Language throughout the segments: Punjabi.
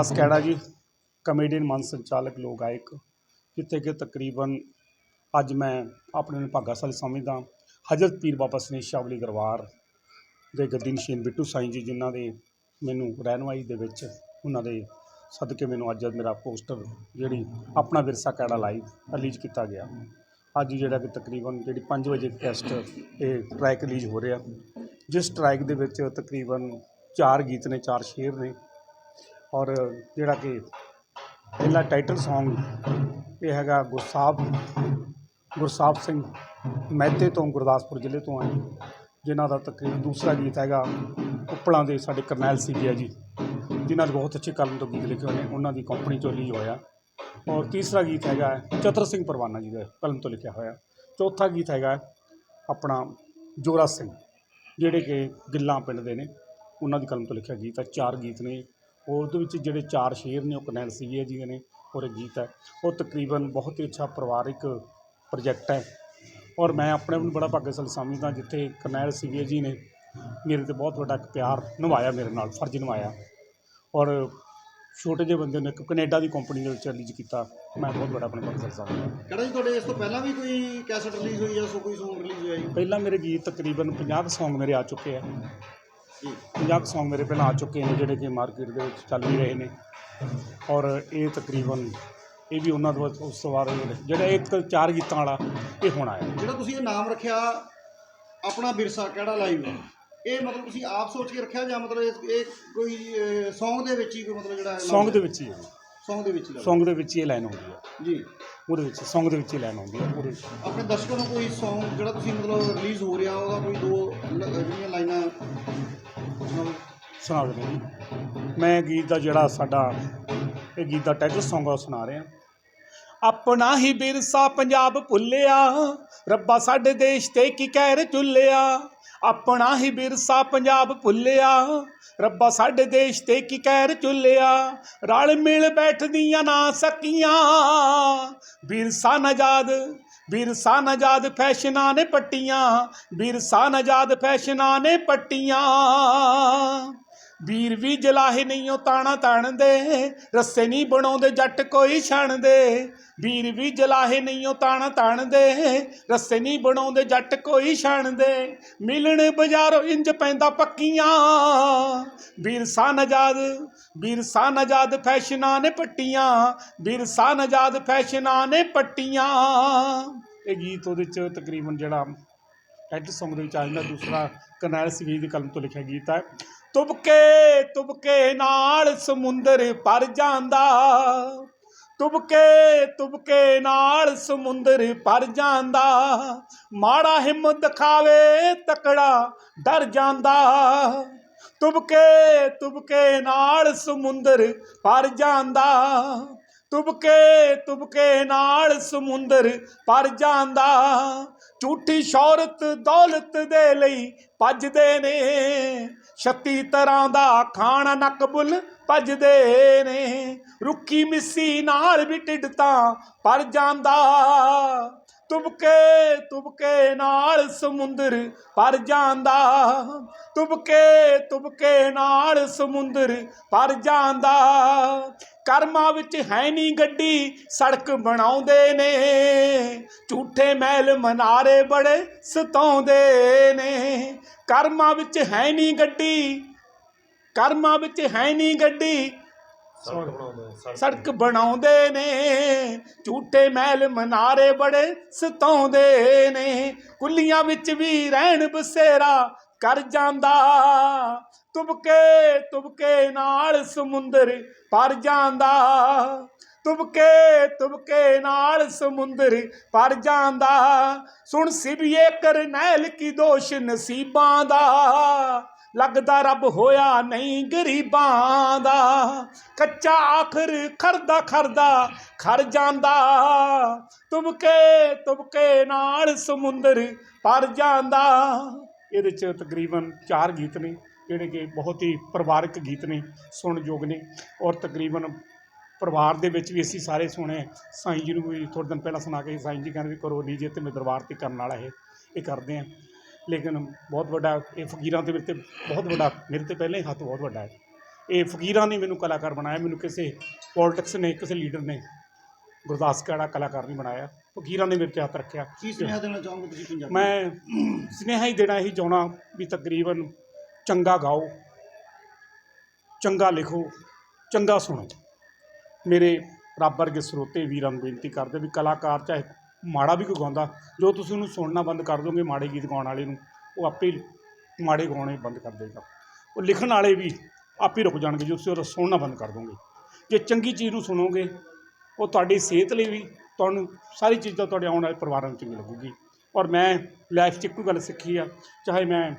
ਗੁਰਦਾਸ ਕੈੜਾ ਜੀ ਕਮੇਡੀਅਨ ਮਨ ਸੰਚਾਲਕ ਲੋਕ ਗਾਇਕ ਜਿੱਥੇ ਕਿ ਤਕਰੀਬਨ ਅੱਜ ਮੈਂ ਆਪਣੇ ਨੂੰ ਭਾਗਾਸ਼ਾਲੀ ਸਮਝਦਾ ਹਜ਼ਰਤ ਪੀਰ ਬਾਬਾ ਸਨੇਹ ਸ਼ਾਹ ਦਰਬਾਰ ਦੇ ਗੱਦੀ ਨਸ਼ੀਨ ਬਿੱਟੂ ਸਾਈਂ ਜੀ, ਜਿਨ੍ਹਾਂ ਦੇ ਮੈਨੂੰ ਰਹਿਨੁਮਾਈ ਦੇ ਵਿੱਚ ਉਹਨਾਂ ਦੇ ਸਦਕੇ ਮੈਨੂੰ ਅੱਜ ਮੇਰਾ ਪੋਸਟਰ, ਜਿਹੜੀ ਆਪਣਾ ਵਿਰਸਾ ਕੈੜਾ ਲਾਈਵ ਰਿਲੀਜ਼ ਕੀਤਾ ਗਿਆ। ਅੱਜ ਜਿਹੜਾ ਕਿ ਤਕਰੀਬਨ ਜਿਹੜੀ 5 ਵਜੇ ਟੈਸਟ ਇਹ ਟਰੈਕ ਰਿਲੀਜ਼ ਹੋ ਰਿਹਾ। ਜਿਸ ਟਰੈਕ ਦੇ ਵਿੱਚ ਤਕਰੀਬਨ ਚਾਰ ਗੀਤ ਨੇ, ਚਾਰ ਸ਼ੇਰ ਨੇ। ਔਰ ਜਿਹੜਾ ਕਿ ਪਹਿਲਾ ਟਾਈਟਲ ਸੌਂਗ ਇਹ ਹੈਗਾ ਗੁਰਸਾਹਿਬ ਗੁਰਸਾਹਿਬ ਸਿੰਘ ਮਹਿਤੇ ਤੋਂ ਗੁਰਦਾਸਪੁਰ ਜ਼ਿਲ੍ਹੇ ਤੋਂ ਆਏ, ਜਿਨ੍ਹਾਂ ਦਾ ਤਕਰੀਬ ਦੂਸਰਾ ਗੀਤ ਹੈਗਾ ਉੱਪਲਾਂ ਦੇ ਸਾਡੇ ਕਰਨੈਲ ਸੀਗੇ ਜੀ, ਜਿਨ੍ਹਾਂ ਨੇ ਬਹੁਤ ਅੱਛੇ ਕਲਮ ਤੋਂ ਗੀਤ ਲਿਖੇ ਹੋਏ ਨੇ, ਉਹਨਾਂ ਦੀ ਕੰਪਨੀ ਚੋਂ ਰਿਲੀਜ਼ ਹੋਇਆ। ਔਰ ਤੀਸਰਾ ਗੀਤ ਹੈਗਾ ਚਤਰ ਸਿੰਘ ਪਰਵਾਨਾ ਜੀ ਦਾ ਕਲਮ ਤੋਂ ਲਿਖਿਆ ਹੋਇਆ। ਚੌਥਾ ਗੀਤ ਹੈਗਾ ਆਪਣਾ ਜੋਰਾ ਸਿੰਘ, ਜਿਹੜੇ ਕਿ ਗਿੱਲਾਂ ਪਿੰਡ ਦੇ ਨੇ, ਉਹਨਾਂ ਦੀ ਕਲਮ ਤੋਂ ਲਿਖਿਆ ਗੀਤ ਹੈ ਚਾਰ ਗੀਤ ਨੇ। ਉਹਦੇ ਵਿੱਚ ਜਿਹੜੇ ਚਾਰ ਸ਼ੇਰ ਨੇ ਉਹ ਕਰਨੈਲ ਸੀਗੇ ਜੀ ਨੇ ਔਰ ਇਹ ਗੀਤ ਹੈ। ਉਹ ਤਕਰੀਬਨ ਬਹੁਤ ਹੀ ਅੱਛਾ ਪਰਿਵਾਰਿਕ ਪ੍ਰੋਜੈਕਟ ਹੈ। ਔਰ ਮੈਂ ਆਪਣੇ ਆਪ ਨੂੰ ਬੜਾ ਭਾਗਸ਼ਾਲੀ ਸਮਝਦਾ ਜਿੱਥੇ ਕਰਨੈਲ ਸੀਗੇ ਜੀ ਨੇ ਮੇਰੇ ਤੇ ਬਹੁਤ ਵੱਡਾ ਇੱਕ ਪਿਆਰ ਨਿਭਾਇਆ ਮੇਰੇ ਨਾਲ ਫਰਜ਼ ਨਿਭਾਇਆ। ਔਰ ਛੋਟੇ ਜਿਹੇ ਬੰਦੇ ਨੇ ਇੱਕ ਕੈਨੇਡਾ ਦੀ ਕੰਪਨੀ ਦੇ ਵਿੱਚ ਰਿਲੀਜ਼ ਕੀਤਾ ਮੈਂ ਬਹੁਤ ਵੱਡਾ ਆਪਣੇ ਭਾਗਸ਼ਾਲੀ ਸਮਝਦਾ। ਕਿਹੜਾ ਜੀ ਤੁਹਾਡੇ ਇਸ ਤੋਂ ਪਹਿਲਾਂ ਵੀ ਕੋਈ ਕੈਸਟ ਰਿਲੀਜ਼ ਹੋਈ ਜਾਂ ਸੋ ਕੋਈ Song ਰਿਲੀਜ਼ ਹੋਇਆ ਜੀ? ਪਹਿਲਾਂ ਮੇਰੇ ਗੀਤ ਤਕਰੀਬਨ 50 Song ਮੇਰੇ ਆ ਚੁੱਕੇ ਆ। 50 Song ਮੇਰੇ ਪਹਿਲਾਂ ਆ ਚੁੱਕੇ ਨੇ ਜਿਹੜੇ ਕਿ ਮਾਰਕੀਟ ਦੇ ਵਿੱਚ ਚੱਲ ਵੀ ਰਹੇ ਨੇ। ਔਰ ਇਹ ਤਕਰੀਬਨ ਇਹ ਵੀ ਉਹਨਾਂ ਤੋਂ ਉਸ ਤੋਂ ਬਾਅਦ ਜਿਹੜੇ- ਜਿਹੜਾ ਇੱਕ ਚਾਰ ਗੀਤਾਂ ਵਾਲਾ ਇਹ ਹੁਣ ਆਇਆ। ਜਿਹੜਾ ਤੁਸੀਂ ਇਹ ਨਾਮ ਰੱਖਿਆ ਆਪਣਾ ਵਿਰਸਾ ਕਿਹੜਾ ਲਾਈਵ ਇਹ ਮਤਲਬ ਤੁਸੀਂ ਆਪ ਸੋਚ ਕੇ ਰੱਖਿਆ ਜਾਂ ਮਤਲਬ ਇਹ ਇਹ ਕੋਈ Song ਦੇ ਵਿੱਚ ਹੀ ਕੋਈ ਮਤਲਬ ਜਿਹੜਾ Song ਦੇ ਵਿੱਚ ਹੀ ਹੈ। Song ਦੇ ਵਿੱਚ ਹੀ? Song ਦੇ ਵਿੱਚ ਹੀ ਇਹ ਲਾਈਨ ਆਉਂਦੀ ਹੈ। ਜੀ। ਉਹਦੇ ਵਿੱਚ Song ਦੇ ਵਿੱਚ ਹੀ ਲਾਈਨ ਆਉਂਦੀ ਹੈ ਪੂਰੇ ਆਪਣੇ ਦਰਸ਼ਕਾਂ ਨੂੰ ਕੋਈ Song ਜਿਹੜਾ ਤੁਸੀਂ ਮਤਲਬ ਰਿਲੀਜ਼ ਹੋ ਰਿਹਾ ਉਹਦਾ ਕੋਈ ਦੋ ਲ- ਜਿਹੜੀਆਂ ਲਾਈਨਾਂ ਸੁਣਾਓ। ਸੁਣਾ ਦਿੰਦੇ ਮੈਂ ਗੀਤ ਦਾ ਜਿਹੜਾ ਸਾਡਾ ਇਹ ਗੀਤ ਦਾ ਟਾਈਟਲ Song ਆ ਸੁਣਾ ਰਿਹਾ। ਆਪਣਾ ਹੀ ਵਿਰਸਾ ਪੰਜਾਬ ਭੁੱਲਿਆ, ਰੱਬਾ ਸਾਡੇ ਦੇਸ਼ ਤੇ ਕੀ ਕਹਿਰ ਚੁੱਲਿਆ। ਆਪਣਾ ਹੀ ਵਿਰਸਾ ਪੰਜਾਬ ਭੁੱਲਿਆ, ਰੱਬਾ ਸਾਡੇ ਦੇਸ਼ ਤੇ ਕੀ ਕਹਿਰ ਚੁੱਲਿਆ। ਰਲ ਮਿਲ ਬੈਠਦੀਆਂ ਨਾ ਸਕੀਆਂ, ਵਿਰਸਾ ਨਜਾਦ ਵਿਰਸਾ ਨਜਾਦ ਫੈਸ਼ਨਾਂ ਨੇ ਪੱਟੀਆਂ ਵਿਰਸਾ ਨਜਾਦ ਫੈਸ਼ਨਾਂ ਨੇ ਪੱਟੀਆਂ। ਵੀਰ ਵੀ ਜਲਾਹੇ ਨਹੀਂ ਤਾਣਾ ਤਾਣਦੇ, ਰੱਸੇ ਨਹੀਂ ਬਣਾਉਂਦੇ, ਜੱਟ ਕੋਈ ਛਣਦੇ। ਵੀਰ ਵੀ ਜਲਾਹੇ ਨਹੀਂ ਤਾਣਾ ਤਾਣਦੇ, ਰੱਸੇ ਨਹੀਂ ਬਣਾਉਂਦੇ, ਜੱਟ ਕੋਈ ਛਣਦੇ। ਮਿਲਣ ਬਾਜ਼ਾਰੋਂ ਇੰਜ ਪੈਂਦਾ ਪੱਕੀਆਂ। ਵੀਰ ਸਾ ਨਜਾਦ ਵੀਰ ਸਾ ਨਜਾਦ ਫੈਸ਼ਨਾਂ ਨੇ ਪੱਟੀਆਂ। ਵੀਰ ਸਾ ਨਜਾਦ ਫੈਸ਼ਨਾਂ ਨੇ ਪੱਟੀਆਂ। ਇਹ ਗੀਤ ਉਹਦੇ ਚ ਤਕਰੀਬਨ ਜਿਹੜਾ ਟਾਈਟਲ Song ਦੇ ਵਿੱਚ ਆ ਜਾਂਦਾ, ਦੂਸਰਾ ਕਰਨੈਲ ਸਵੀ ਦੀ ਕਲਮ ਤੋਂ ਲਿਖਿਆ ਗੀਤ ਹੈ। ਤੁਬਕੇ ਤੁਬਕੇ ਨਾਲ ਸਮੁੰਦਰ ਭਰ ਜਾਂਦਾ। ਤੁਬਕੇ ਤੁਬਕੇ ਨਾਲ ਸਮੁੰਦਰ ਭਰ ਜਾਂਦਾ। ਮਾੜਾ ਹਿੰਮਤ ਦਿਖਾਵੇ ਤਕੜਾ ਡਰ ਜਾਂਦਾ। ਤੁਬਕੇ ਤੁਬਕੇ ਨਾਲ ਸਮੁੰਦਰ ਭਰ ਜਾਂਦਾ। ਤੁਬਕੇ ਤੁਬਕੇ ਨਾਲ ਸਮੁੰਦਰ ਭਰ ਜਾਂਦਾ। ਝੂਠੀ ਸ਼ੌਹਰਤ, ਦੌਲਤ ਦੇ ਲਈ ਭੱਜਦੇ ਨੇ। 36 ਤਰ੍ਹਾਂ ਦਾ ਖਾਣਾ ਨਕਬੁਲ ਭੱਜਦੇ ਨੇ। ਰੁੱਖੀ ਮਿੱਸੀ ਨਾਲ ਵੀ ਢਿੱਡ ਤਾਂ ਭਰ ਜਾਂਦਾ। ਤੁਬਕੇ ਤੁਬਕੇ ਨਾਲ ਸਮੁੰਦਰ ਭਰ ਜਾਂਦਾ। ਤੁਬਕੇ ਤੁਬਕੇ ਨਾਲ ਸਮੁੰਦਰ ਭਰ ਜਾਂਦਾ। ਕਰਮਾਂ ਵਿੱਚ ਹੈ ਨਹੀਂ ਗੱਡੀ, ਸੜਕ ਬਣਾਉਂਦੇ ਨੇ। ਝੂਠੇ ਮਹਿਲ ਮਨਾਰੇ ਬੜੇ ਸਤਾਉਂਦੇ ਨੇ ਕਰਮਾਂ ਵਿੱਚ ਹੈ ਨਹੀਂ ਗੱਡੀ। ਕਰਮਾਂ ਵਿੱਚ ਹੈ ਨਹੀਂ ਗੱਡੀ। ਸੜਕ ਬਣਾਉਂਦੇ ਨੇ ਝੂਠੇ ਮਹਿਲ ਮਨਾਰੇ ਬੜੇ ਸਤਾਉਂਦੇ ਨੇ। ਕੁੱਲੀਆਂ ਵਿੱਚ ਵੀ ਰਹਿਣ ਬਸੇਰਾ ਕਰ ਜਾਂਦਾ। ਤੁਬਕੇ ਤੁਬਕੇ ਨਾਲ ਸਮੁੰਦਰ ਭਰ ਜਾਂਦਾ। ਤੁਬਕੇ ਤੁਬਕੇ ਨਾਲ ਸਮੁੰਦਰ ਭਰ ਜਾਂਦਾ। ਸੁਣ ਸਿਵੀਏ ਕਰਨੈਲ ਕੀ ਦੋਸ਼ ਨਸੀਬਾਂ ਦਾ। ਲੱਗਦਾ ਰੱਬ ਹੋਇਆ ਨਹੀਂ ਗਰੀਬਾਂ ਦਾ। ਕੱਚਾ ਆਖਰ ਖਰਦਾ ਖਰਦਾ ਖਰ ਜਾਂਦਾ। ਤੁਬਕੇ ਤੁਬਕੇ ਨਾਲ ਸਮੁੰਦਰ ਭਰ ਜਾਂਦਾ। ਇਹਦੇ ਚ ਤਕਰੀਬਨ ਚਾਰ ਗੀਤ ਨੇ, ਜਿਹੜੇ ਕਿ ਬਹੁਤ ਹੀ ਪਰਿਵਾਰਕ ਗੀਤ ਨੇ, ਸੁਣਯੋਗ ਨੇ। ਔਰ ਤਕਰੀਬਨ ਪਰਿਵਾਰ ਦੇ ਵਿੱਚ ਵੀ ਅਸੀਂ ਸਾਰੇ ਸੁਣੇ। ਸਾਈਂ ਜੀ ਨੂੰ ਵੀ ਥੋੜ੍ਹੇ ਦਿਨ ਪਹਿਲਾਂ ਸੁਣਾ ਕੇ ਸਾਈਂ ਜੀ ਕਹਿੰਦੇ ਵੀ ਕਰੋ ਲੀਜੇ ਤੇ ਮੈਂ ਦਰਬਾਰ ਤੇ ਕਰਨ ਵਾਲਾ ਇਹ ਇਹ ਕਰਦੇ ਆ। ਲੇਕਿਨ ਬਹੁਤ ਵੱਡਾ ਇਹ ਫਕੀਰਾਂ ਦੇ ਵਿੱਚ ਤੇ ਬਹੁਤ ਵੱਡਾ ਮੇਰੇ ਤੇ ਪਹਿਲਾਂ ਹੀ ਹੱਥ ਬਹੁਤ ਵੱਡਾ ਹੈ। ਇਹ ਫਕੀਰਾਂ ਨੇ ਮੈਨੂੰ ਕਲਾਕਾਰ ਬਣਾਇਆ ਮੈਨੂੰ ਕਿਸੇ ਪੋਲਿਟਿਕਸ ਨੇ ਕਿਸੇ ਲੀਡਰ ਨੇ ਗੁਰਦਾਸ ਕਾੜਾ ਕਲਾਕਾਰ ਨਹੀਂ ਬਣਾਇਆ। ਫਕੀਰਾਂ ਨੇ ਮੇਰੇ ਤੇ ਹੱਥ ਰੱਖਿਆ। ਕੀ ਸੁਨੇਹਾ ਦੇਣਾ ਚਾਹੋਗੇ ਤੁਸੀਂ ਪੰਜਾਬੀ ਮੈਂ ਸੁਨੇਹਾ ਹੀ ਦੇਣਾ ਇਹੀ ਚਾਹਣਾ ਵੀ ਤਕਰੀਬਨ ਚੰਗਾ ਗਾਓ ਚੰਗਾ ਲਿਖੋ ਚੰਗਾ ਸੁਣੋ। ਮੇਰੇ ਰੱਬ ਵਰਗੇ ਸਰੋਤੇ ਵੀਰਾਂ ਨੂੰ ਬੇਨਤੀ ਕਰਦੇ ਵੀ ਕਲਾਕਾਰ ਚਾਹੇ ਮਾੜਾ ਵੀ ਕੋਈ ਗਾਉਂਦਾ, ਜੋ ਤੁਸੀਂ ਉਹਨੂੰ ਸੁਣਨਾ ਬੰਦ ਕਰ ਦੋਗੇ ਮਾੜੇ ਗੀਤ ਗਾਉਣ ਵਾਲੇ ਨੂੰ, ਉਹ ਆਪੇ ਮਾੜੇ ਗਾਉਣੇ ਬੰਦ ਕਰ ਦੇਗਾ। ਉਹ ਲਿਖਣ ਵਾਲੇ ਵੀ ਆਪੇ ਰੁਕ ਜਾਣਗੇ ਜੋ ਤੁਸੀਂ ਉਹ ਸੁਣਨਾ ਬੰਦ ਕਰ ਦੋਗੇ ਜੇ ਚੰਗੀ ਚੀਜ਼ ਨੂੰ ਸੁਣੋਗੇ, ਉਹ ਤੁਹਾਡੀ ਸਿਹਤ ਲਈ ਵੀ ਤੁਹਾਨੂੰ ਸਾਰੀ ਚੀਜ਼ ਚੀਜ਼ਾਂ ਤੁਹਾਡੇ ਆਉਣ ਵਾਲੇ ਪਰਿਵਾਰਾਂ ਨੂੰ ਚੰਗੀ ਲੱਗੂਗੀ। ਔਰ ਮੈਂ ਲਾਈਫ 'ਚ ਇੱਕੋ ਗੱਲ ਸਿੱਖੀ ਆ, ਚਾਹੇ ਮੈਂ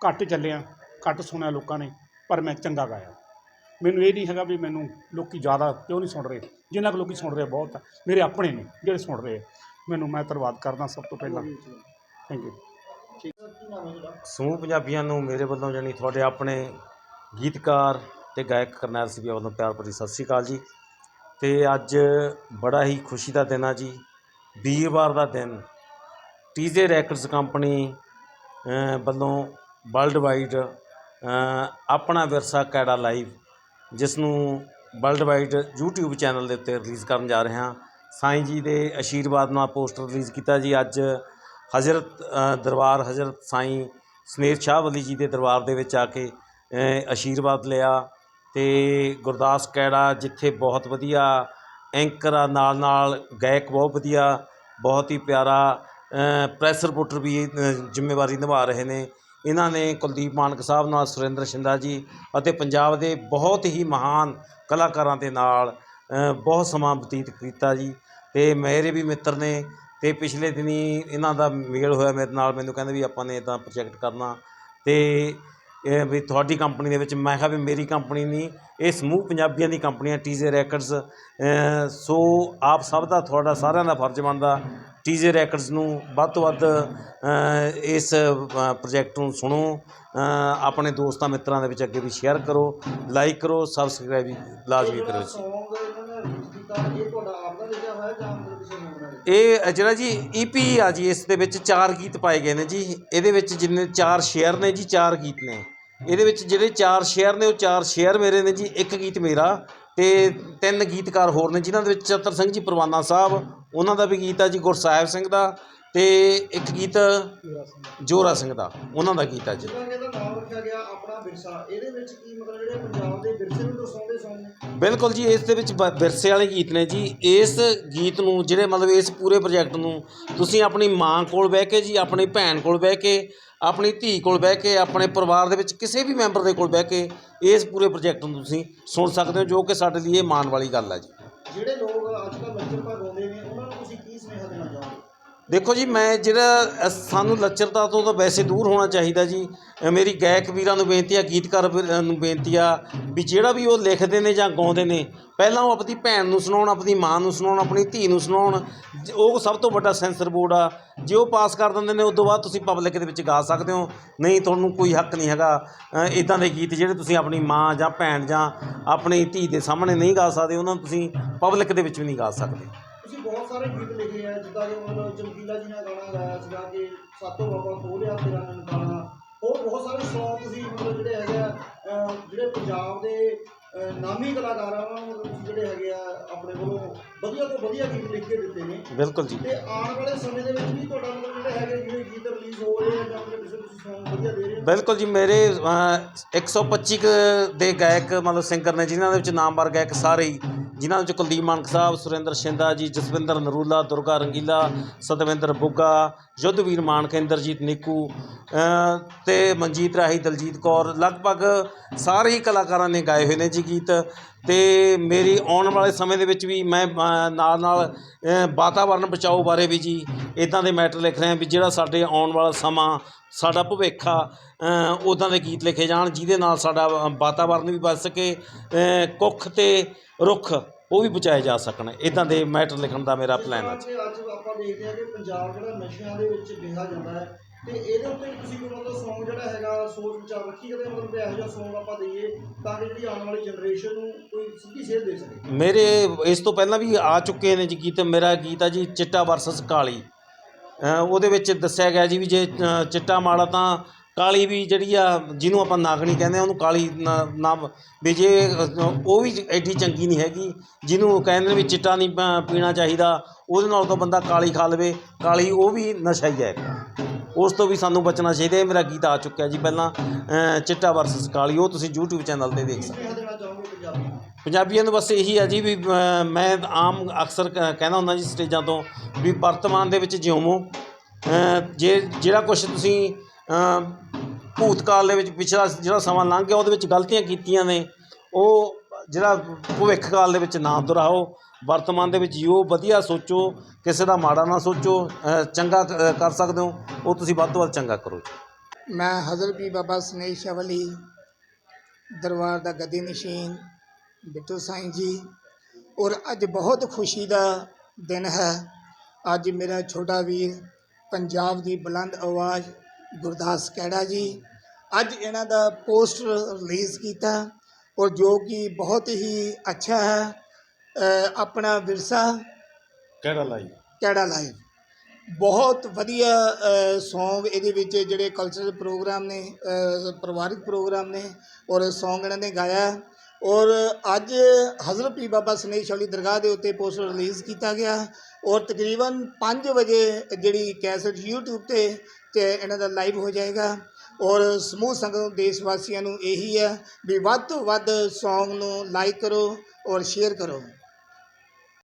ਘੱਟ ਚੱਲਿਆ, ਘੱਟ ਸੁਣਿਆ ਲੋਕਾਂ ਨੇ, ਪਰ ਮੈਂ ਚੰਗਾ ਗਾਇਆ। ਮੈਨੂੰ ਇਹ ਨਹੀਂ ਹੈਗਾ ਵੀ ਮੈਨੂੰ ਲੋਕੀ ਜ਼ਿਆਦਾ ਕਿਉਂ ਨਹੀਂ ਸੁਣ ਰਹੇ? ਜਿੰਨਾ ਕੁ ਲੋਕੀ ਸੁਣ ਰਹੇ ਬਹੁਤ ਆ। ਮੇਰੇ ਆਪਣੇ ਨੇ ਜਿਹੜੇ ਸੁਣ ਰਹੇ ਮੈਨੂੰ ਮੈਂ ਧੰਨਵਾਦ ਕਰਦਾ ਸਭ ਤੋਂ ਪਹਿਲਾਂ। ਥੈਂਕ ਯੂ ਠੀਕ ਸਮੂਹ ਪੰਜਾਬੀਆਂ ਨੂੰ ਮੇਰੇ ਵੱਲੋਂ ਜਾਣੀ ਤੁਹਾਡੇ ਆਪਣੇ ਗੀਤਕਾਰ ਤੇ ਗਾਇਕ ਕਰਨੈਲ ਸਿੰਘ ਵੱਲੋਂ ਪਿਆਰ ਭਰੀ ਸਤਿ ਸ੍ਰੀ ਅਕਾਲ ਜੀ। ਤੇ ਅੱਜ ਬੜਾ ਹੀ ਖੁਸ਼ੀ ਦਾ ਦਿਨ ਆ ਜੀ। ਵੀਰਵਾਰ ਦਾ ਦਿਨ। ਟੀਜੇ ਰੈਕਰਡਸ ਕੰਪਨੀ ਵੱਲੋਂ ਵਰਲਡ ਵਾਈਡ ਆਪਣਾ ਵਿਰਸਾ ਕੈੜਾ ਲਾਈਵ ਜਿਸ ਨੂੰ ਵਰਲਡ ਵਾਈਡ ਯੂਟਿਊਬ ਚੈਨਲ ਦੇ ਉੱਤੇ ਰਿਲੀਜ਼ ਕਰਨ ਜਾ ਰਹੇ ਹਾਂ। ਸਾਈਂ ਜੀ ਦੇ ਆਸ਼ੀਰਵਾਦ ਨਾਲ ਪੋਸਟਰ ਰਿਲੀਜ਼ ਕੀਤਾ ਜੀ ਅੱਜ। ਹਜ਼ਰਤ ਦਰਬਾਰ ਹਜ਼ਰਤ ਸਾਈਂ ਸਨੇਰ ਸ਼ਾਹ ਵਲੀ ਜੀ ਦੇ ਦਰਬਾਰ ਦੇ ਵਿੱਚ ਆ ਕੇ ਆਸ਼ੀਰਵਾਦ ਲਿਆ ਅਤੇ ਗੁਰਦਾਸ ਕੈੜਾ ਜਿੱਥੇ ਬਹੁਤ ਵਧੀਆ ਐਂਕਰ ਆ, ਨਾਲ ਨਾਲ ਗਾਇਕ ਬਹੁਤ ਵਧੀਆ, ਬਹੁਤ ਹੀ ਪਿਆਰਾ ਪ੍ਰੈਸ ਰਿਪੋਰਟਰ ਵੀ ਜ਼ਿੰਮੇਵਾਰੀ ਨਿਭਾ ਰਹੇ ਨੇ। ਇਹਨਾਂ ਨੇ ਕੁਲਦੀਪ ਮਾਨਕ ਸਾਹਿਬ ਨਾਲ, ਸੁਰਿੰਦਰ ਸ਼ਿੰਦਾ ਜੀ ਅਤੇ ਪੰਜਾਬ ਦੇ ਬਹੁਤ ਹੀ ਮਹਾਨ ਕਲਾਕਾਰਾਂ ਦੇ ਨਾਲ ਬਹੁਤ ਸਮਾਂ ਬਤੀਤ ਕੀਤਾ ਜੀ। ਅਤੇ ਮੇਰੇ ਵੀ ਮਿੱਤਰ ਨੇ ਅਤੇ ਪਿਛਲੇ ਦਿਨੀ ਇਹਨਾਂ ਦਾ ਮੇਲ ਹੋਇਆ ਮੇਰੇ ਨਾਲ, ਮੈਨੂੰ ਕਹਿੰਦੇ ਵੀ ਆਪਾਂ ਨੇ ਇੱਦਾਂ ਪ੍ਰੋਜੈਕਟ ਕਰਨਾ। ਅਤੇ ਇਹ ਵੀ ਤੁਹਾਡੀ ਕੰਪਨੀ ਦੇ ਵਿੱਚ ਮੈਂ ਕਿਹਾ ਵੀ ਮੇਰੀ ਕੰਪਨੀ ਨਹੀਂ, ਇਹ ਸਮੂਹ ਪੰਜਾਬੀਆਂ ਦੀ ਕੰਪਨੀ ਹੈ ਟੀਜ਼ੇ ਰੈਕਰਡਸ ਸੋ ਆਪ ਸਭ ਦਾ, ਤੁਹਾਡਾ ਸਾਰਿਆਂ ਦਾ ਫਰਜ਼ ਬਣਦਾ ਟੀਜ਼ੇ ਰੈਕਰਡਸ ਨੂੰ ਵੱਧ ਤੋਂ ਵੱਧ ਇਸ ਪ੍ਰੋਜੈਕਟ ਨੂੰ ਸੁਣੋ ਆਪਣੇ ਦੋਸਤਾਂ ਮਿੱਤਰਾਂ ਦੇ ਵਿੱਚ ਅੱਗੇ ਵੀ ਸ਼ੇਅਰ ਕਰੋ ਲਾਈਕ ਕਰੋ ਸਬਸਕ੍ਰਾਈਬ ਲਾਜ਼ਮੀ ਕਰੋ ਜੀ। ਇਹ ਇਹ ਜਿਹੜਾ ਜੀ ਈਪੀ ਆ ਜੀ, ਇਸ ਦੇ ਵਿੱਚ ਚਾਰ ਗੀਤ ਪਾਏ ਗਏ ਨੇ ਜੀ। ਇਹਦੇ ਵਿੱਚ ਜਿੰਨੇ ਚਾਰ ਸ਼ੇਅਰ ਨੇ ਜੀ, ਚਾਰ ਗੀਤ ਨੇ। ਇਹਦੇ ਵਿੱਚ ਜਿਹੜੇ ਚਾਰ ਸ਼ੇਅਰ ਨੇ, ਉਹ ਚਾਰ ਸ਼ੇਅਰ ਮੇਰੇ ਨੇ ਜੀ, ਇੱਕ ਗੀਤ ਮੇਰਾ। ਤੇ ਤਿੰਨ ਗੀਤਕਾਰ ਹੋਰ ਨੇ ਜਿਨ੍ਹਾਂ ਦੇ ਵਿੱਚ ਚਤਰ ਸਿੰਘ ਜੀ ਪਰਵਾਨਾ ਸਾਹਿਬ ਉਹਨਾਂ ਦਾ ਵੀ ਗੀਤ ਆ ਜੀ ਗੁਰਸਾਹਿਬ ਸਿੰਘ ਦਾ ਤੇ ਇੱਕ ਗੀਤ ਜੋਰਾ ਸਿੰਘ ਦਾ ਉਹਨਾਂ ਦਾ ਗੀਤ ਆ ਜੀ। ਬਿਲਕੁਲ ਜੀ ਇਸ ਦੇ ਵਿੱਚ ਬ- ਵਿਰਸੇ ਵਾਲੇ ਗੀਤ ਨੇ ਜੀ। ਇਸ ਗੀਤ ਨੂੰ ਜਿਹੜੇ ਮਤਲਬ ਇਸ ਪੂਰੇ ਪ੍ਰੋਜੈਕਟ ਨੂੰ ਤੁਸੀਂ ਆਪਣੀ ਮਾਂ ਕੋਲ ਬਹਿ ਕੇ ਜੀ ਆਪਣੀ ਭੈਣ ਕੋਲ ਬਹਿ ਕੇ ਆਪਣੀ ਧੀ ਕੋਲ ਬਹਿ ਕੇ, ਆਪਣੇ ਪਰਿਵਾਰ ਦੇ ਵਿੱਚ ਕਿਸੇ ਵੀ ਮੈਂਬਰ ਦੇ ਕੋਲ ਬਹਿ ਕੇ ਇਸ ਪੂਰੇ ਪ੍ਰੋਜੈਕਟ ਨੂੰ ਤੁਸੀਂ ਸੁਣ ਸਕਦੇ ਹੋ, ਜੋ ਕਿ ਸਾਡੇ ਲਈ ਇਹ ਮਾਣ ਵਾਲੀ ਗੱਲ ਹੈ ਜੀ। ਜਿਹੜੇ ਲੋਕ ਅੱਜ ਕੱਲ੍ਹ ਲੱਚਰਤਾ ਗਾਉਂਦੇ ਨੇ ਉਹਨਾਂ ਨੂੰ ਤੁਸੀਂ ਕੀ ਸੁਨੇਹਾ ਦੇਣਾ ਚਾਹੋਗੇ ਦੇਖੋ ਜੀ, ਮੈਂ ਜਿਹੜਾ ਸਾਨੂੰ ਲੱਚਰਤਾ ਤੋਂ ਤਾਂ ਵੈਸੇ ਦੂਰ ਹੋਣਾ ਚਾਹੀਦਾ ਜੀ। ਮੇਰੀ ਗਾਇਕ ਵੀਰਾਂ ਨੂੰ ਬੇਨਤੀ ਆ, ਗੀਤਕਾਰ ਵੀਰਾਂ ਨੂੰ ਬੇਨਤੀ ਆ, ਵੀ ਜਿਹੜਾ ਵੀ ਉਹ ਲਿਖਦੇ ਨੇ ਜਾਂ ਗਾਉਂਦੇ ਨੇ, ਪਹਿਲਾਂ ਉਹ ਆਪਣੀ ਭੈਣ ਨੂੰ ਸੁਣਾਉਣ, ਆਪਣੀ ਮਾਂ ਨੂੰ ਸੁਣਾਉਣ, ਆਪਣੀ ਧੀ ਨੂੰ ਸੁਣਾਉਣ। ਉਹ ਸਭ ਤੋਂ ਵੱਡਾ ਸੈਂਸਰ ਬੋਰਡ ਆ। ਜੇ ਉਹ ਪਾਸ ਕਰ ਦਿੰਦੇ ਨੇ ਉਸ ਤੋਂ ਬਾਅਦ ਤੁਸੀਂ ਪਬਲਿਕ ਦੇ ਵਿੱਚ ਗਾ ਸਕਦੇ ਹੋ। ਨਹੀਂ, ਤੁਹਾਨੂੰ ਕੋਈ ਹੱਕ ਨਹੀਂ ਹੈਗਾ। ਇਦਾਂ ਦੇ ਗੀਤ ਜਿਹੜੇ ਤੁਸੀਂ ਆਪਣੀ ਮਾਂ ਜਾਂ ਭੈਣ ਜਾਂ ਆਪਣੀ ਧੀ ਦੇ ਸਾਹਮਣੇ ਨਹੀਂ ਗਾ ਸਕਦੇ, ਉਹਨਾਂ ਨੂੰ ਤੁਸੀਂ ਪਬਲਿਕ ਦੇ ਵਿੱਚ ਵੀ ਨਹੀਂ ਗਾ ਸਕਦੇ। ਤੁਸੀਂ ਬਹੁਤ ਸਾਰੇ ਗੀਤ ਲਿਖੇ ਆ ਜਿੱਦਾਂ ਕਿ ਮਤਲਬ ਚਮਕੀਲਾ ਜੀ ਨੇ ਗਾਣਾ ਗਾਇਆ ਸੀਗਾ ਕਿ ਸਾਤੋਂ ਬਾਬਾ ਖੋਲਿਆ ਤੇਰਾ ਨਨਕਾਣਾ ਹੋਰ ਬਹੁਤ ਸਾਰੇ ਸੌਂਗ ਤੁਸੀਂ ਮਤਲਬ ਜਿਹੜੇ ਹੈਗੇ ਆ ਜਿਹੜੇ ਪੰਜਾਬ ਦੇ ਨਾਮੀ ਕਲਾਕਾਰ ਨੂੰ ਮਤਲਬ ਜਿਹੜੇ ਹੈਗੇ ਆ ਆਪਣੇ ਵੱਲੋਂ ਵਧੀਆ ਤੋਂ ਵਧੀਆ ਗੀਤ ਲਿਖ ਕੇ ਦਿੱਤੇ ਨੇ। ਬਿਲਕੁਲ ਜੀ। ਤੇ ਆਉਣ ਵਾਲੇ ਸਮੇਂ ਦੇ ਵਿੱਚ ਵੀ ਤੁਹਾਡਾ ਮਤਲਬ ਜਿਹੜੇ ਹੈਗੇ ਜਿਵੇਂ ਗੀਤ ਰਿਲੀਜ਼ ਹੋ ਰਹੇ ਆ ਜਾਂ ਫਿਰ ਕਿਸੇ ਤੁਸੀਂ ਸੌਂਗ ਵਧੀਆ ਦੇ ਰਹੇ ਹੋ? ਬਿਲਕੁਲ ਜੀ ਮੇਰੇ ਅ, 125 ਕੁ ਦੇ ਗਾਇਕ ਮਤਲਬ ਸਿੰਗਰ ਨੇ ਜਿਨ੍ਹਾਂ ਦੇ ਵਿੱਚ ਨਾਮਵਰ ਗਾਇਕ ਸਾਰੇ ਹੀ ਜਿਨ੍ਹਾਂ ਵਿੱਚ ਕੁਲਦੀਪ ਮਾਨਕ ਸਾਹਿਬ ਸੁਰਿੰਦਰ ਸ਼ਿੰਦਾ ਜੀ ਜਸਵਿੰਦਰ ਨਰੂਲਾ ਦੁਰਗਾ ਰੰਗੀਲਾ ਸਤਵਿੰਦਰ ਬੁੱਗਾ ਯੁੱਧਵੀਰ ਮਾਣਕ ਇੰਦਰਜੀਤ ਨਿੱਕੂ ਅਤੇ ਮਨਜੀਤ ਰਾਹੀ ਦਲਜੀਤ ਕੌਰ ਲਗਭਗ ਸਾਰੇ ਹੀ ਕਲਾਕਾਰਾਂ ਨੇ ਗਾਏ ਹੋਏ ਨੇ ਜੀ ਗੀਤ। ਅਤੇ ਮੇਰੀ ਆਉਣ ਵਾਲੇ ਸਮੇਂ ਦੇ ਵਿੱਚ ਵੀ ਮੈਂ ਨਾਲ ਨਾਲ ਅ, ਬਚਾਓ ਬਾਰੇ ਵੀ ਜੀ ਇੱਦਾਂ ਦੇ ਮੈਟਰ ਲਿਖ ਰਿਹਾ ਵੀ ਜਿਹੜਾ ਸਾਡੇ ਆਉਣ ਵਾਲਾ ਸਮਾਂ ਸਾਡਾ ਭਵਿੱਖ ਆ ਉੱਦਾਂ ਦੇ ਗੀਤ ਲਿਖੇ ਜਾਣ ਜਿਹਦੇ ਨਾਲ ਸਾਡਾ ਵਾਤਾਵਰਨ ਵੀ ਬਚ ਸਕੇ ਕੁੱਖ ਅਤੇ ਰੁੱਖ ਉਹ ਵੀ ਬਚਾਏ ਜਾ ਸਕਣ। ਇਦਾਂ ਦੇ ਮੈਟਰ ਲਿਖਣ ਦਾ ਮੇਰਾ ਪਲਾਨ ਅੱਜ ਆਪਾਂ ਦੇਖਦੇ ਹਾਂ ਕਿ ਪੰਜਾਬ ਜਿਹੜਾ ਨਸ਼ਿਆਂ ਦੇ ਵਿੱਚ ਵਿਹਾ ਜਾਂਦਾ ਹੈ। ਤੇ ਇਹਦੇ ਉੱਤੇ ਵੀ ਤੁਸੀਂ ਕੋਈ ਮਤਲਬ ਸੌਂਗ ਜਿਹੜਾ ਹੈਗਾ ਸੋਚ ਵਿਚਾਰ ਰੱਖੀ ਕਦੇ ਮਤਲਬ ਕਿ ਇਹੋ ਜਿਹਾ ਸੌਂਗ ਆਪਾਂ ਦਈਏ ਤਾਂ ਕਿ ਜਿਹੜੀ ਆਉਣ ਵਾਲੀ ਜਨਰੇਸ਼ਨ ਨੂੰ ਕੋਈ ਸਿੱਧੀ ਸੇਧ ਦੇ ਸਕੇ। ਮੇਰੇ ਇਸ ਤੋਂ ਪਹਿਲਾਂ ਵੀ ਆ ਚੁੱਕੇ ਨੇ ਜੀ ਗੀਤ। ਮੇਰਾ ਗੀਤ ਆ ਜੀ ਚਿੱਟਾ ਵਰਸਸ ਕਾਲੀ। ਉਹਦੇ ਵਿੱਚ ਦੱਸਿਆ ਗਿਆ ਜੀ ਵੀ ਜੇ ਚਿੱਟਾ ਮਾੜਾ ਤਾਂ ਕਾਲੀ ਵੀ ਜਿਹੜੀ ਆ, ਜਿਹਨੂੰ ਆਪਾਂ ਨਾਗਣੀ ਕਹਿੰਦੇ ਹਾਂ ਉਹਨੂੰ ਕਾਲੀ ਨਾ ਨਾ ਵੀ ਜੇ, ਉਹ ਵੀ ਐਡੀ ਚੰਗੀ ਨਹੀਂ ਹੈਗੀ, ਜਿਹਨੂੰ ਕਹਿੰਦੇ ਨੇ ਵੀ ਚਿੱਟਾ ਨਹੀਂ ਪੀਣਾ ਚਾਹੀਦਾ, ਉਹਦੇ ਨਾਲ ਤਾਂ ਬੰਦਾ ਕਾਲੀ ਖਾ ਲਵੇ, ਕਾਲੀ ਉਹ ਵੀ ਨਸ਼ਾ ਹੀ ਹੈ। ਉਸ ਤੋਂ ਵੀ ਸਾਨੂੰ ਬਚਣਾ ਚਾਹੀਦਾ, ਇਹ ਮੇਰਾ ਗੀਤ ਆ ਚੁੱਕਿਆ ਜੀ ਪਹਿਲਾਂ ਚਿੱਟਾ ਵਰਸਸ ਕਾਲੀ, ਉਹ ਤੁਸੀਂ YouTube ਚੈਨਲ ਤੇ ਦੇਖ ਸਕਦੇ ਸੁਨੇਹਾ ਪੰਜਾਬੀਆਂ ਨੂੰ ਬਸ ਇਹੀ ਆ ਜੀ ਵੀ ਮੈਂ ਆਮ ਅਕਸਰ ਕ- ਕਹਿੰਦਾ ਹੁੰਦਾ ਜੀ ਸਟੇਜਾਂ ਤੋਂ ਵੀ ਵਰਤਮਾਨ ਦੇ ਵਿੱਚ ਜਿਉਵੋ ਜੇ, ਜਿਹੜਾ ਕੁਝ ਤੁਸੀਂ ਭੂਤਕਾਲ ਦੇ ਵਿੱਚ ਪਿਛਲਾ ਜਿਹੜਾ ਸਮਾਂ ਲੰਘ ਗਿਆ, ਉਹਦੇ ਵਿੱਚ ਗਲਤੀਆਂ ਕੀਤੀਆਂ ਨੇ। ਉਹ ਜਿਹੜਾ ਭਵਿੱਖ ਕਾਲ ਦੇ ਵਿੱਚ ਨਾ ਦੁਹਰਾਓ। ਵਰਤਮਾਨ ਦੇ ਵਿੱਚ ਜਿਓ, ਵਧੀਆ ਸੋਚੋ, ਕਿਸੇ ਦਾ ਮਾੜਾ ਨਾ ਸੋਚੋ ਚੰਗਾ ਕਰ ਸਕਦੇ ਹੋ। ਉਹ ਤੁਸੀਂ ਵੱਧ ਤੋਂ ਵੱਧ ਚੰਗਾ ਕਰੋ ਮੈਂ ਹਜ਼ਰ ਪੀਰ ਬਾਬਾ ਸਨੇਹ ਸ਼ਾਹ ਦਰਬਾਰ ਦਾ ਗੱਦੀ ਨਸ਼ੀਨ, ਬਿੱਟੂ ਸਾਈਂ ਜੀ। ਔਰ ਅੱਜ ਬਹੁਤ ਖੁਸ਼ੀ ਦਾ ਦਿਨ ਹੈ। ਅੱਜ ਮੇਰਾ ਛੋਟਾ ਵੀਰ ਪੰਜਾਬ ਦੀ ਬੁਲੰਦ ਆਵਾਜ਼ ਗੁਰਦਾਸ ਕੈੜਾ ਜੀ ਅੱਜ ਇਹਨਾਂ ਦਾ ਪੋਸਟਰ ਰਿਲੀਜ਼ ਕੀਤਾ ਔਰ ਜੋ ਕਿ ਬਹੁਤ ਹੀ ਅੱਛਾ ਹੈ ਆਪਣਾ ਵਿਰਸਾ ਕਿਹੜਾ ਲਾਈ। ਕੈੜਾ ਲਾਈਵ ਬਹੁਤ ਵਧੀਆ ਸੌਂਗ ਇਹਦੇ ਵਿੱਚ ਜਿਹੜੇ ਕਲਚਰਲ ਪ੍ਰੋਗਰਾਮ ਨੇ ਪਰਿਵਾਰਿਕ ਪ੍ਰੋਗਰਾਮ ਨੇ ਔਰ ਸੌਂਗ ਇਹਨਾਂ ਨੇ ਗਾਇਆ। ਔਰ ਅੱਜ ਹਜ਼ਰਤ ਪੀਰ ਬਾਬਾ ਸਨੇਹ ਸ਼ਾਲੀ ਦਰਗਾਹ ਦੇ ਉੱਤੇ ਪੋਸਟਰ ਰਿਲੀਜ਼ ਕੀਤਾ ਗਿਆ ਔਰ ਤਕਰੀਬਨ 5 ਵਜੇ ਜਿਹੜੀ ਕੈਸਟ YouTube ਤੇ ਤੇ ਇਹਨਾਂ ਦਾ ਲਾਈਵ ਹੋ ਜਾਏਗਾ ਔਰ ਸਮੂਹ ਸੰਗਤ ਦੇਸ਼ ਵਾਸੀਆਂ ਨੂੰ ਇਹੀ ਹੈ ਵੀ ਵੱਧ ਤੋਂ ਵੱਧ ਸੌਂਗ ਨੂੰ ਲਾਈਕ ਕਰੋ ਔਰ ਸ਼ੇਅਰ ਕਰੋ।